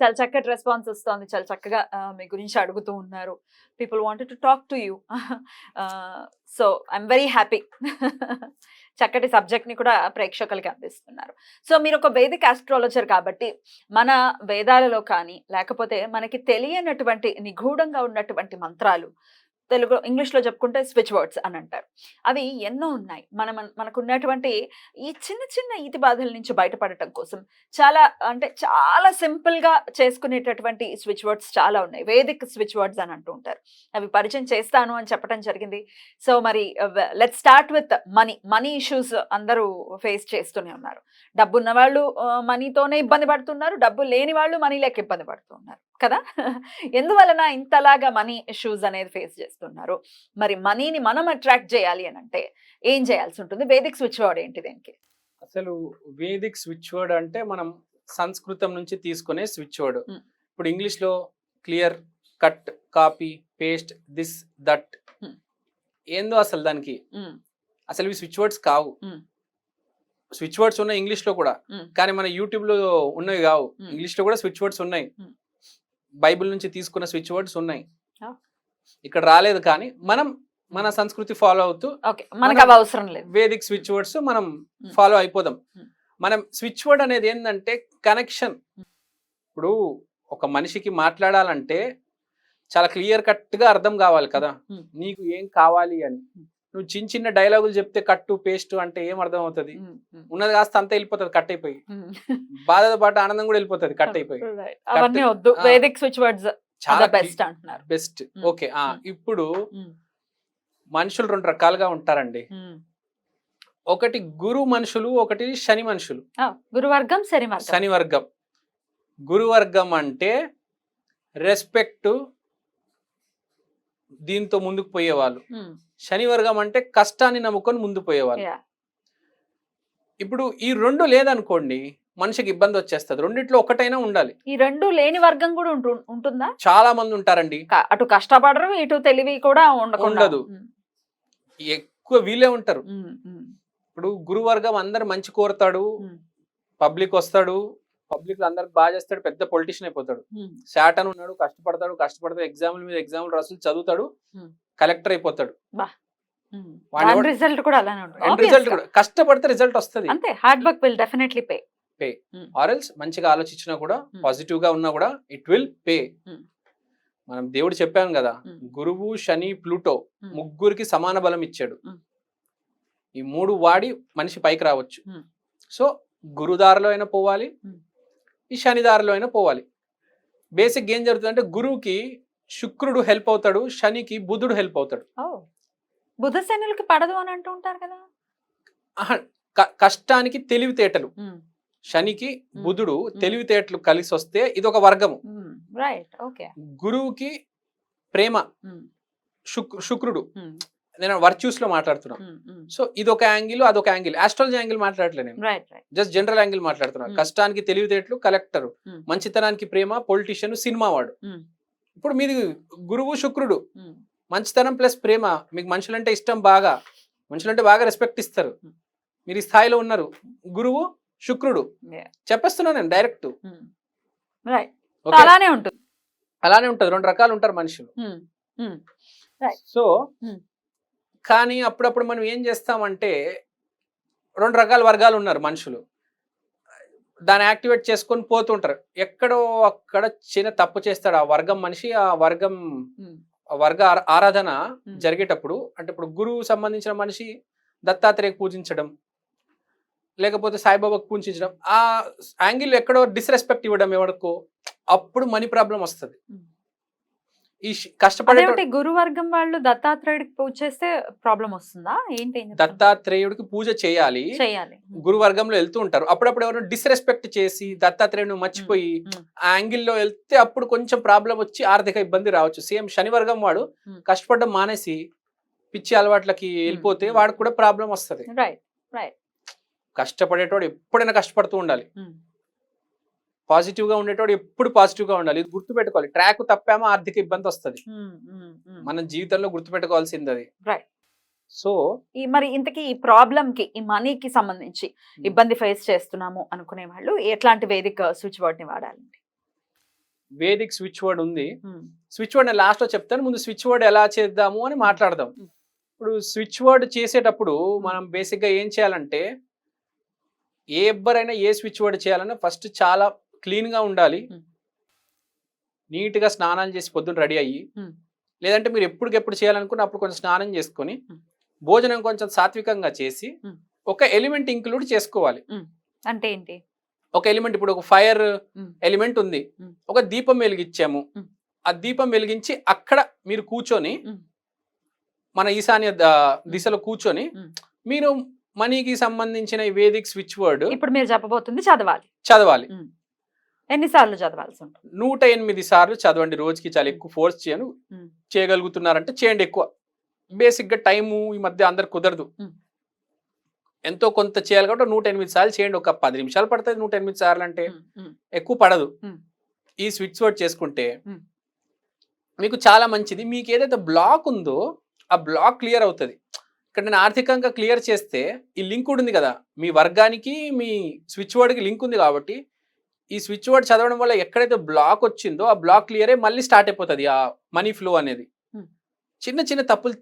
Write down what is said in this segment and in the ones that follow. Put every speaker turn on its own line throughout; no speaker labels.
చాలా చక్కటి రెస్పాన్స్ వస్తుంది. చాలా చక్కగా మీ గురించి అడుగుతూ ఉన్నారు. People wanted to talk to you so I'm very happy చక్కటి సబ్జెక్ట్ని ని కూడా ప్రేక్షకులకి అందిస్తున్నారు. సో మీరు ఒక వేదిక ఆస్ట్రాలజర్ కాబట్టి మన వేదాలలో కానీ లేకపోతే మనకి తెలియనటువంటి నిగూఢంగా ఉన్నటువంటి మంత్రాలు తెలుగు ఇంగ్లీష్లో చెప్పుకుంటే స్విచ్ వర్డ్స్ అని అంటారు. అవి ఎన్నో ఉన్నాయి. మన మనకున్నటువంటి మనకు ఉన్నటువంటి ఈ చిన్న చిన్న ఈతి బాధల నుంచి బయటపడటం కోసం చాలా అంటే చాలా సింపుల్గా చేసుకునేటటువంటి స్విచ్ వర్డ్స్ చాలా ఉన్నాయి. వేదిక్ స్విచ్ వర్డ్స్ అని అంటూ ఉంటారు. అవి పరిచయం చేస్తాను అని చెప్పడం జరిగింది. సో మరి let start with money money issues అందరూ ఫేస్ చేస్తూనే ఉన్నారు. డబ్బు ఉన్న వాళ్ళు మనీతోనే ఇబ్బంది పడుతున్నారు. డబ్బు లేని వాళ్ళు మనీ లేక ఇబ్బంది పడుతున్నారు కదా ఎందువలన ఇంతలాగా మనీ ఇష్యూస్ అనేది ఫేస్ చేస్తున్నారు మరి మనీని మనం అట్రాక్ట్ చేయాలి అని అంటే ఏం చేయాల్సి ఉంటుంది వేదిక్ స్విచ్ వర్డ్ ఏంటి దీనికి
అసలు వేదిక్ స్విచ్ వర్డ్ అంటే మనం సంస్కృతం నుంచి తీసుకునే స్విచ్ వర్డ్. ఇప్పుడు ఇంగ్లీష్లో clear cut copy paste this that. ఏందో అసలు దానికి అసలు ఇవి స్విచ్ వర్డ్స్ కావు. స్విచ్ వర్డ్స్ ఉన్నాయి ఇంగ్లీష్లో కూడా. కానీ మన యూట్యూబ్లో ఉన్నవి కావు. ఇంగ్లీష్లో కూడా స్విచ్ వర్డ్స్ ఉన్నాయి. బైబిల్ నుంచి తీసుకున్న స్విచ్ వర్డ్స్ ఉన్నాయి. ఇక్కడ రాలేదు కానీ మనం మన సంస్కృతి ఫాలో అవుతూ
మనకు అవి అవసరం లేదు
వేదిక్ స్విచ్ వర్డ్స్ మనం. ఫాలో అయిపోదాం. మనం స్విచ్ వర్డ్ అనేది ఏంటంటే కనెక్షన్. ఇప్పుడు ఒక మనిషికి మాట్లాడాలంటే చాలా క్లియర్ కట్గా అర్థం కావాలి కదా. నీకు ఏం కావాలి అని. నువ్వు చిన్న చిన్న డైలాగులు చెప్తే కట్టు పేస్ట్ అంటే ఏం అర్థం అవుతుంది ఉన్నది కాస్త అంతా వెళ్ళిపోతుంది కట్ అయిపోయి. బాధతో పాటు ఆనందం కూడా వెళ్ళిపోతుంది కట్ అయిపోయి
Right. అవన్నీ వద్దు
ఆ.
వేదిక్ స్విచ్ వర్డ్స్
చాలా
బెస్ట్ అంటున్నారు
బెస్ట్. ఓకే ఆ. ఇప్పుడు మనుషులు రెండు రకాలుగా ఉంటారండి. ఒకటి గురు మనుషులు ఒకటి శని మనుషులు
గురువర్గం శని మార్గం
శని వర్గం గురువర్గం అంటే రెస్పెక్ట్ దీంతో ముందుకు పోయేవాళ్ళు. శని వర్గం అంటే కష్టాన్ని నమ్ముకొని ముందు పోయేవాళ్ళు. ఇప్పుడు ఈ రెండు లేదనుకోండి మనిషికి ఇబ్బంది వచ్చేస్తుంది. రెండిట్లో ఒకటైనా ఉండాలి.
ఈ రెండు లేని వర్గం కూడా ఉంటు- ఉంటుందా?
చాలా మంది ఉంటారండి.
అటు కష్టపడరు ఇటు తెలివి కూడా
ఉండదు. ఎక్కువ వీళ్ళే ఉంటారు. ఇప్పుడు గురువర్గం అందరు మంచి కోరతాడు. పబ్లిక్ వస్తాడు. పబ్లిక్ అందరికి బాగా చేస్తాడు పెద్ద పొలిటీషియన్ అయిపోతాడు శాటన్ ఉన్నాడు కష్టపడతాడు కష్టపడతాడు ఎగ్జామ్ల మీద ఎగ్జామ్లు రాసులు చదువుతాడు
Hmm.
కలెక్టర్ అయిపోతాడు
రిజల్ట్ కూడా అలానే ఉంటుంది
రిజల్ట్. కూడా కష్టపడితే రిజల్ట్ వస్తుంది
అంతే hard work will definitely pay
ఆర్ఎల్స్ మంచిగా ఆలోచించినా కూడా
Hmm.
పాజిటివ్గా ఉన్నా కూడా ఇట్ విల్ పే
Hmm.
మనం దేవుడు చెప్పాం కదా
Hmm.
గురువు శని ప్లూటో
Hmm.
ముగ్గురికి సమాన బలం ఇచ్చాడు
Hmm.
ఈ మూడు వాడి మనిషి పైకి రావచ్చు
Hmm.
సో గురుదారిలో అయినా పోవాలి
Hmm.
ఈ శని దారిలో అయినా పోవాలి. బేసిక్ ఏం జరుగుతుందంటే గురువుకి శుక్రుడు హెల్ప్ అవుతాడు శనికి బుధుడు హెల్ప్ అవుతాడు.
బుధ శనులకి పడదు అని అంటూ ఉంటారు కదా?
కష్టానికి తెలివితేటలు. శనికి బుధుడు తెలివితేటలు కలిసి వస్తే ఇది ఒక వర్గము.
Um, right okay.
గురువుకి ప్రేమ శుక్రుడు. నేను వర్చ్యూస్లో మాట్లాడుతున్నా సో ఇది ఒక యాంగిల్ అదొక యాంగిల్. ఆస్ట్రాలజీ యాంగిల్ మాట్లాడలే నేను.
Right right
just general angle మాట్లాడుతున్నా. కష్టానికి తెలివితేటలు కలెక్టర్. మంచితనానికి ప్రేమ పొలిటీషియన్ సినిమా వాడు. ఇప్పుడు మీది గురువు శుక్రుడు. మంచితనం ప్లస్ ప్రేమ. మీకు మనుషులంటే ఇష్టం బాగా. మనుషులంటే బాగా రెస్పెక్ట్ ఇస్తారు. మీరు ఈ స్థాయిలో ఉన్నారు. గురువు శుక్రుడు.
Yeah.
చెప్పేస్తున్నా నేను డైరెక్ట్.
అలానే ఉంటుంది.
అలానే ఉంటుంది. రెండు రకాలు ఉంటారు మనుషులు. సో. కానీ అప్పుడప్పుడు మనం ఏం చేస్తామంటే రెండు రకాల వర్గాలు ఉన్నారు మనుషులు దాన్ని యాక్టివేట్ చేసుకొని పోతుంటారు ఎక్కడో అక్కడ చిన్న తప్పు చేస్తాడు ఆ వర్గం మనిషి ఆ వర్గం వర్గ ఆరా- ఆరాధన. జరిగేటప్పుడు అంటే ఇప్పుడు గురువు సంబంధించిన మనిషి దత్తాత్రేయ పూజించడం లేకపోతే సాయిబాబాకు పూజించడం ఆ యాంగిల్ ఎక్కడో డిస్రెస్పెక్ట్ ఇవ్వడం ఎవరికో అప్పుడు మనీ ప్రాబ్లం వస్తుంది. ఈ కష్టపడే
గురువర్గం వాళ్ళు దత్తాత్రేయుడికి పూజ చేస్తే ప్రాబ్లం వస్తుందా? ఏంటి?
దత్తాత్రేయుడికి పూజ చేయాలి.
చేయాలి.
గురువర్గంలో వెళ్తూ ఉంటారు. అప్పుడప్పుడు ఎవరైనా డిస్రెస్పెక్ట్ చేసి దత్తాత్రేయుని మర్చిపోయి. ఆ యాంగిల్లో వెళ్తే అప్పుడు కొంచెం ప్రాబ్లం వచ్చి ఆర్థిక ఇబ్బంది రావచ్చు. సేమ్ శని వర్గం వాడు. కష్టపడడం మానేసి పిచ్చి అలవాట్లకి వెళ్ళిపోతే. వాడికి కూడా ప్రాబ్లం వస్తది. కష్టపడేటోడు ఎప్పుడైనా కష్టపడుతూ ఉండాలి. పాజిటివ్గా ఉండేటోడు ఎప్పుడు పాజిటివ్గా ఉండాలి. ఇది గుర్తు పెట్టుకోవాలి ట్రాక్ తప్పామో ఆర్థిక ఇబ్బంది వస్తది. మన జీవితంలో గుర్తు పెట్టుకోవాల్సింది అది. సో
ఈ మరి ఇంతకీ ఈ ప్రాబ్లం కి ఈ మనీకి సంబంధించి ఇబ్బంది ఫేస్ చేస్తున్నాము అనుకునే వాళ్ళు ఎట్లాంటి వేదిక స్విచ్ వర్డ్ని వాడాలండి?
వేదిక్ స్విచ్ వర్డ్ ఉంది. స్విచ్ వర్డ్ నేను లాస్ట్లో చెప్తాను. ముందు స్విచ్ వర్డ్ ఎలా చేద్దాము అని మాట్లాడదాం. ఇప్పుడు స్విచ్ వర్డ్ చేసేటప్పుడు మనం బేసిక్గా ఏం చేయాలంటే ఏ ఎవ్వరైనా ఏ స్విచ్ వర్డ్ చేయాలన్నా ఫస్ట్ చాలా క్లీన్గా ఉండాలి
మ్మ్.
నీట్గా స్నానాలు చేసి పొద్దున్న రెడీ అయ్యి. లేదంటే మీరు ఎప్పటికెప్పుడు చేయాలనుకున్న అప్పుడు కొంచెం స్నానం చేసుకొని. భోజనం కొంచెం సాత్వికంగా చేసి. ఒక ఎలిమెంట్ ఇంక్లూడ్ చేసుకోవాలి
అంటే ఏంటి
ఒక ఎలిమెంట్ ఇప్పుడు ఒక ఫైర్. ఎలిమెంట్ ఉంది. ఒక దీపం వెలిగించాము. ఆ దీపం వెలిగించి అక్కడ మీరు కూర్చొని. మన ఈశాన్య దిశలో కూర్చొని. మీరు మనీకి సంబంధించిన వేదిక్ స్విచ్ వర్డ్
ఇప్పుడు మీరు చెప్పబోతుంది చదవాలి
చదవాలి
ఎన్నిసార్లు చదవాల్సి ఉంటుంది
నూట ఎనిమిది సార్లు చదవండి రోజుకి చాలా ఎక్కువ ఫోర్స్ చేయను. చేయగలుగుతున్నారంటే చేయండి ఎక్కువ బేసిక్గా టైము ఈ మధ్య అందరు కుదరదు. ఎంతో కొంత చేయాలి కాబట్టి నూట ఎనిమిది సార్లు చేయండి ఒక పది నిమిషాలు పడుతుంది నూట ఎనిమిది సార్లు అంటే. ఎక్కువ పడదు. ఈ స్విచ్ వర్డ్ చేసుకుంటే. మీకు చాలా మంచిది మీకు ఏదైతే బ్లాక్ ఉందో ఆ బ్లాక్ క్లియర్ అవుతుంది ఇక్కడ నేను ఆర్థికంగా క్లియర్ చేస్తే ఈ లింక్ ఉంది కదా మీ వర్గానికి మీ స్విచ్ వర్డ్కి లింక్ ఉంది కాబట్టి ఈ స్విచ్ వర్డ్ చదవడం వల్ల ఎక్కడైతే బ్లాక్ వచ్చిందో ఆ బ్లాక్ క్లియర్ అయ్యి మళ్ళీ స్టార్ట్ అయిపోతుంది ఆ మనీ ఫ్లో అనేది. చిన్న చిన్న తప్పులు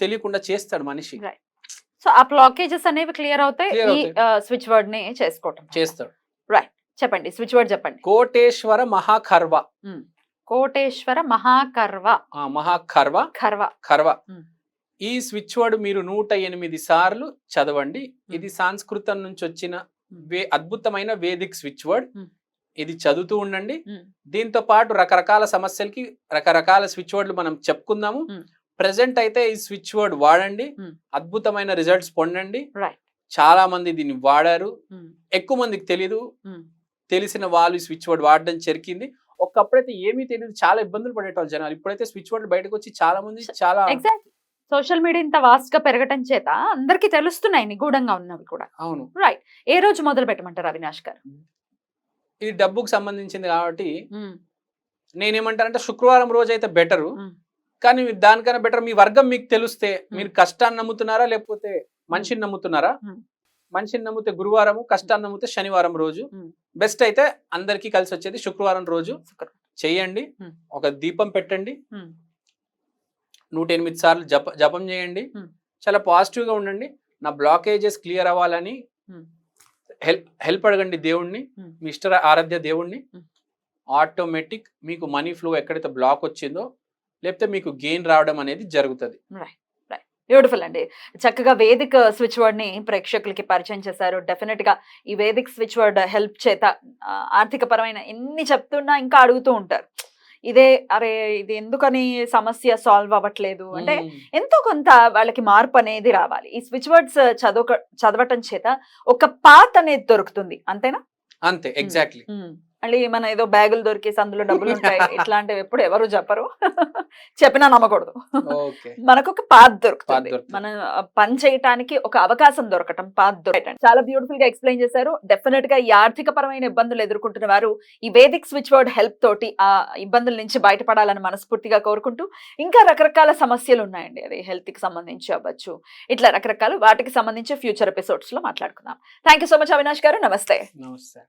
తెలియకుండా చేస్తాడు మనిషి.
సో ఆ బ్లాకేజెస్ అనేవి క్లియర్ అవుతాయి ఈ స్విచ్ వర్డ్ని చేసుకోవటం
చేస్తాడు.
చెప్పండి స్విచ్ వర్డ్ చెప్పండి.
కోటేశ్వర మహాఖర్వ
కోటేశ్వర మహాకర్వ. ఖర్వ
ఖర్వ
Hmm.
ఈ స్విచ్ వర్డ్ మీరు నూట ఎనిమిది సార్లు చదవండి. ఇది సాంస్కృతం నుంచి వచ్చిన వే అద్భుతమైన వేదిక్ స్విచ్ వర్డ్.
Hmm.
ఇది చదువుతూ ఉండండి.
Hmm.
దీంతో పాటు రకరకాల సమస్యలకి రకరకాల స్విచ్ వర్డ్లు మనం చెప్పుకుందాము.
Hmm.
ప్రెసెంట్ అయితే ఈ స్విచ్ వర్డ్ వాడండి.
Hmm.
అద్భుతమైన రిజల్ట్స్ పొందండి. చాలా మంది దీన్ని వాడారు. ఎక్కువ మందికి తెలియదు
ఉమ్,
తెలిసిన వాళ్ళు ఈ స్విచ్ వర్డ్ వాడడం జరిగింది. ఒకప్పుడైతే ఏమీ తెలియదు చాలా ఇబ్బందులు పడేటోళ్ళు జనాలు. ఇప్పుడైతే స్విచ్ వర్డ్ బయటకు వచ్చి చాలా మంది చాలా
సోషల్ మీడియా ఇంత వాస్ట్గా పెరగటం చేత అందరికి తెలుస్తున్నాయి నిగూఢంగా ఉన్నవి కూడా.
అవును.
ఏ రోజు మొదలు పెట్టమంటారు అవినాష్ గారు?
ఇది డబ్బుకు సంబంధించింది కాబట్టి నేనేమంటానంటే శుక్రవారం రోజు అయితే బెటరు. కానీ దానికన్నా బెటర్ మీ వర్గం మీకు తెలిస్తే మీరు కష్టాన్ని నమ్ముతున్నారా లేకపోతే మనిషిని నమ్ముతున్నారా. మనిషిని నమ్మితే గురువారము కష్టాన్ని నమ్మితే శనివారం రోజు. బెస్ట్ అయితే అందరికీ కలిసి వచ్చేది శుక్రవారం రోజు.
Hmm.
ఒక దీపం పెట్టండి. నూట ఎనిమిది సార్లు జప జపం చేయండి. చాలా పాజిటివ్గా ఉండండి. నా బ్లాకేజెస్ క్లియర్ అవ్వాలని హెల్ప్ హెల్ప్ అడగండి దేవుణ్ణి. మీ ఇష్ట ఆరాధ్య దేవుణ్ణి. ఆటోమేటిక్ మీకు మనీ ఫ్లో ఎక్కడైతే బ్లాక్ వచ్చిందో లేకపోతే మీకు గెయిన్ రావడం అనేది జరుగుతుంది.
బ్యూటిఫుల్ అండి. చక్కగా వేదిక్ స్విచ్ వర్డ్ని ప్రేక్షకులకి పరిచయం చేశారు. డెఫినెట్గా ఈ వేదిక్ స్విచ్ వర్డ్ హెల్ప్ చేత ఆ, ఆర్థిక పరమైన ఎన్ని చెప్తున్నా ఇంకా అడుగుతూ ఉంటారు. ఇదే అరే ఇది ఎందుకని సమస్య సాల్వ్ అవ్వట్లేదు? అంటే. ఎంతో కొంత వాళ్ళకి మార్పు అనేది రావాలి. ఈ స్విచ్ వర్డ్స్ చదవక చదవటం చేత ఒక పాత్ అనేది దొరుకుతుంది. అంతేనా?
అంతే ఎగ్జాక్ట్లీ.
మళ్ళీ మన ఏదో బ్యాగులు దొరికేసి అందులో డబ్బులు ఉంటాయి. ఇట్లాంటివి ఎప్పుడు ఎవరు చెప్పరు. చెప్పినా నమ్మకూడదు. మనకు ఒక పాత్ దొరుకుతుంది. మన పని చేయటానికి ఒక అవకాశం దొరకటం పాత్ దొరకటం. చాలా బ్యూటిఫుల్గా ఎక్స్ప్లెయిన్ చేశారు. డెఫినెట్గా ఈ ఆర్థిక పరమైన ఇబ్బందులు ఎదుర్కొంటున్న వారు ఈ వేదిక్ స్విచ్ వర్డ్ హెల్ప్ తోటి ఆ ఇబ్బందుల నుంచి బయటపడాలని మనస్ఫూర్తిగా కోరుకుంటూ ఇంకా రకరకాల సమస్యలు ఉన్నాయండి. అది హెల్త్కి సంబంధించి అవ్వచ్చు ఇట్లా రకరకాల వాటికి సంబంధించి ఫ్యూచర్ ఎపిసోడ్స్లో మాట్లాడుకుందాం. Thank you so much Avinash garu. నమస్తే.
నమస్తే.